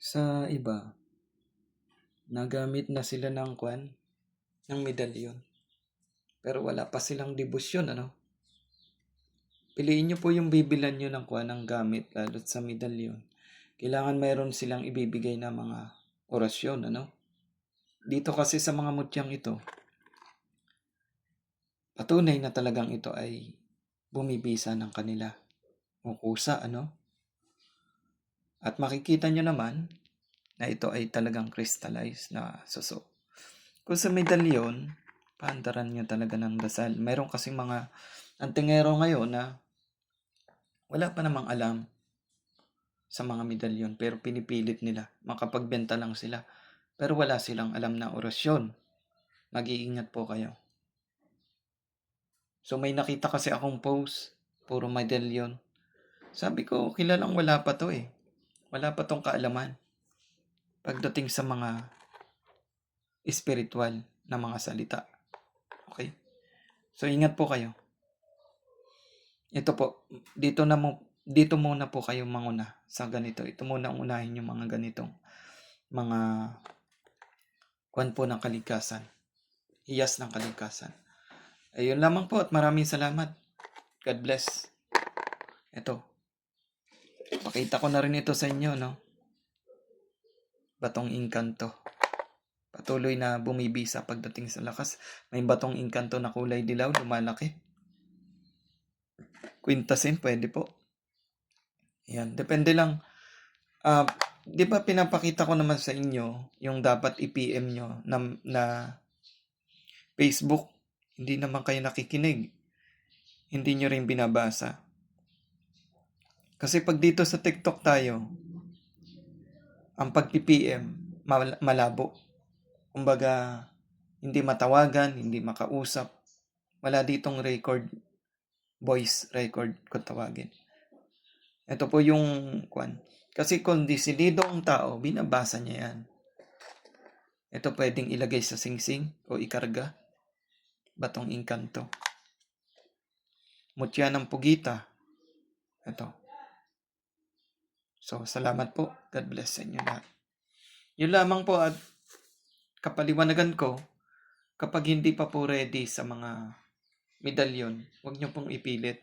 Sa iba, nagamit na sila ng kwan, ng medalyon. Pero wala pa silang debosyon, ano? Piliin nyo po yung bibilan nyo ng kwan ng gamit, lalo't sa medalyon. Kailangan mayroon silang ibibigay na mga orasyon, ano? Dito kasi sa mga mutyang ito, patunay na talagang ito ay bumibisa ng kanila. Ukusa, ano? At makikita nyo naman na ito ay talagang crystallized na suso. Kung sa medalyon, paandaran nyo talaga ng dasal. Meron kasing mga antingero ngayon na wala pa namang alam sa mga medalyon pero pinipilit nila. Makapagbenta lang sila. Pero wala silang alam na orasyon. Mag-iingat po kayo. So may nakita kasi akong post, puro medalyon. Sabi ko, kilalang wala pa to eh. Wala pa tong kaalaman. Pagdating sa mga spiritual na mga salita. Okay? So ingat po kayo. Ito po, dito na mo dito muna po kayo manguna sa ganito. Ito muna ang unahin yung mga ganitong mga kwan po ng kaligtasan. Hiyas ng kaligtasan. Ayun lamang po at maraming salamat. God bless. Ito. Pakita ko na rin ito sa inyo, no? Batong inkanto. Patuloy na bumibisa pagdating sa lakas. May batong inkanto na kulay dilaw, lumalaki. Quintasin, pwede po. Yan, depende lang. Ah, di ba pinapakita ko naman sa inyo yung dapat i-PM nyo na, na Facebook. Hindi naman kayo nakikinig. Hindi nyo rin binabasa. Kasi pag dito sa TikTok tayo, ang pag-PPM mal- malabo. Kumbaga, hindi matawagan, hindi makausap. Wala ditong record, voice record kung tawagin. Ito po yung kwan. Kasi kung disidido ang tao, binabasa niya yan. Ito pwedeng ilagay sa singsing o ikarga. Batong inkanto. Mutya ng pugita. Ito. So, salamat po. God bless sa inyo lahat. Yun lamang po at kapaliwanagan ko, kapag hindi pa po ready sa mga medalyon, huwag niyo pong ipilit.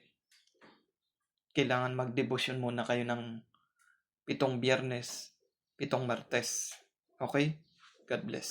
Kailangan magdebosyon muna kayo ng pitong biyernes, pitong martes. Okay? God bless.